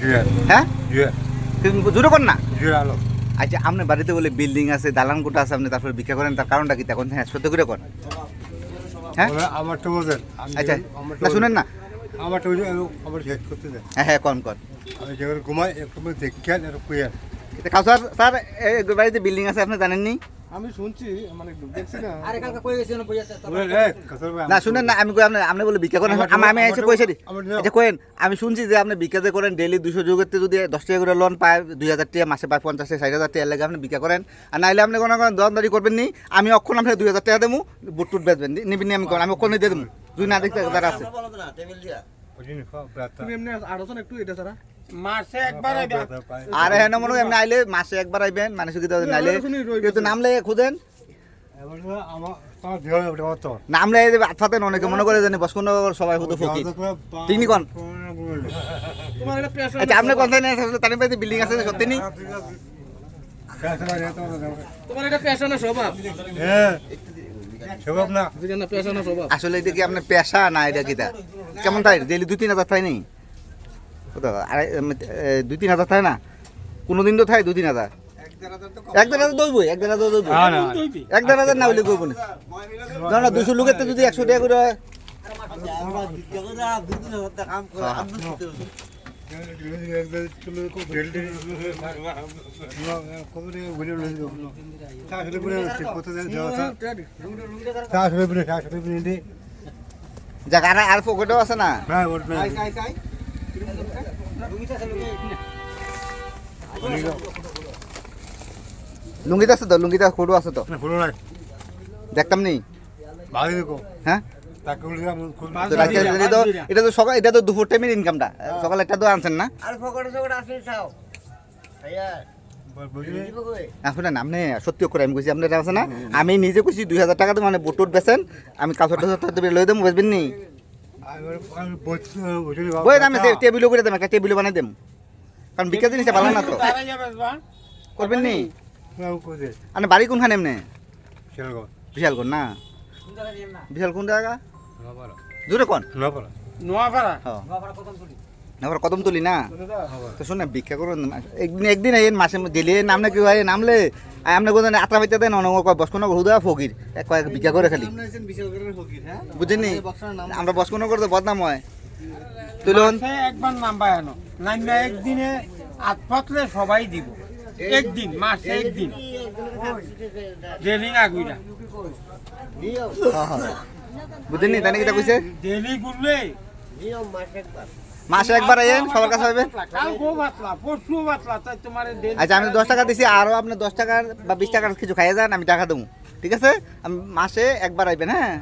হ্যাঁ? কর না? আচ্ছা আপনার বাড়িতে বলে বিল্ডিং আছে দালান কোটা আছে আপনি তারপরে ভিক্ষা করেন তার কারণটা কি? তখন হ্যাঁ সত্য করে কর। হ্যাঁ? আমার- তো বোঝেন আচ্ছা না শুনেন না। আমার তো আমার শেষ করতে দেন। হ্যাঁ হ্যাঁ কন কন। আমি যেখানে ঘুমাই একটু দেখেন একটু কুয়েন কাউসার স্যার এই বাড়িতে বিল্ডিং আছে আপনি জানেননি? আমি শুনছি মানে দেখছি না। না শুনেন না আমি কই আপনি আপনি বলে ভিক্ষা করেন। আমি আমি এসে আচ্ছা কোয়েন আমি শুনছি যে আপনি ভিক্ষা যে করেন ডেলি দুশো যুগেতে যদি দশ টাকা করে লোন পায় দুই হাজার টাকা মাসে পায় পঞ্চাশ টাকা ষাট হাজার টাকা লাগে আপনি ভিক্ষা করেন। আর নাইলে আপনি কোনো কোনো দোকানদারি করবেন নি আমি অক্ষণ আপনি দুই হাজার টাকা দেবো বুট টুট বেচবেন নিবিনি আমি আমি অক্ষণ দিয়ে দেবো। দুই না দেখতে তারা আছে। তুমি এমনি আলোচনা একটু এটা ছাড়া। মাসে একবার আর হ্যাঁ মনে হয় এমনি আইলে মাসে একবার আইবেন মানুষ কিন্তু নাইলে। কিন্তু নামলে খুদেন নামলে এই যে আতফাতেন অনেকে মনে করে জানি বসকন্দ সবাই শুধু ফকির। ঠিক নি কোন? তোমার এটা পেশা আচ্ছা আপনি কোথায় নিয়ে আসলে তার বাড়িতে বিল্ডিং আছে সত্যি নি তোমার এটা পেশা না স্বভাব? স্বভাব না। না পেশা না আসলে এটা কি আপনার পেশা না এটা কিটা? কেমন তাই? ডেলি দুই তিন হাজার তাই নেই? দুই তিন হাজার তাই না? কোনো দিন তো থাই দুই তিন হাজার। এক দেড় হাজার দইবই এক দেড় হাজার দইবই। এক দেড় হাজার না হলে কইব না। ধর না দুশো লোকের তো যদি একশো টাকা করে হয়। যাক আর আর পকেটও আছে না? লুঙ্গিতে আছে তো লুঙ্গিতে খোড়ো আছে তো। দেখতাম নি? হ্যাঁ তো রাতে এটা তো এটা তো সকাল এটা তো দুপুর টাইমের ইনকামটা সকাল একটা তো আনছেন না? আর ফকড়ে ফকড়ে আসলে চাও ভাইয়া। আপনি সত্যি করে আমি কইছি আপনার আছে না আমি নিজে কইছি দুই হাজার টাকা তো মানে বুটুট বেছেন আমি কাঁচর টাচর লই দেবো বুঝবেন নি? বই আমি টেবিলও করে দেবেন একটা টেবিলও বানাই দেব কারণ বিকাশ জিনিসটা ভালো না তো। করবেন নি? আপনি বাড়ি কোনখানে এমনি? বিশালগড় না? বিশাল কোন জায়গা? দূরে কোন? নোয়াপাড়া। হ্যাঁ আবার কদম তুলি না। তো শুনে ভিক্ষা করুন একদিন একদিন এই মাসে দিলে নামলে কি হয় নামলে আপনি কোথায় আত্রা পাইতে দেন অনেক কয় বসকনো হুদা ফকির। এক কয়েক ভিক্ষা করে খালি। বুঝিনি আমরা বসকনো করতে বদনাম হয়। তুলুন একবার নাম্বার আনো। নাম্বা একদিনে আট পাতলে সবাই দিব। একদিন মাসে একদিন। ডেলি আগুইরা বুঝিনি তাই কিটা কইছে? ডেলি গুললে মাসে একবার। সবার কাছে পরশু বাতলা তাই তোমার ডেলি আচ্ছা আমি দশ টাকা দিছি আরও আপনি দশ টাকার বা বিশ টাকার কিছু খাইয়ে যান আমি টাকা দেবো। ঠিক আছে? আমি মাসে একবার আইবেন হ্যাঁ?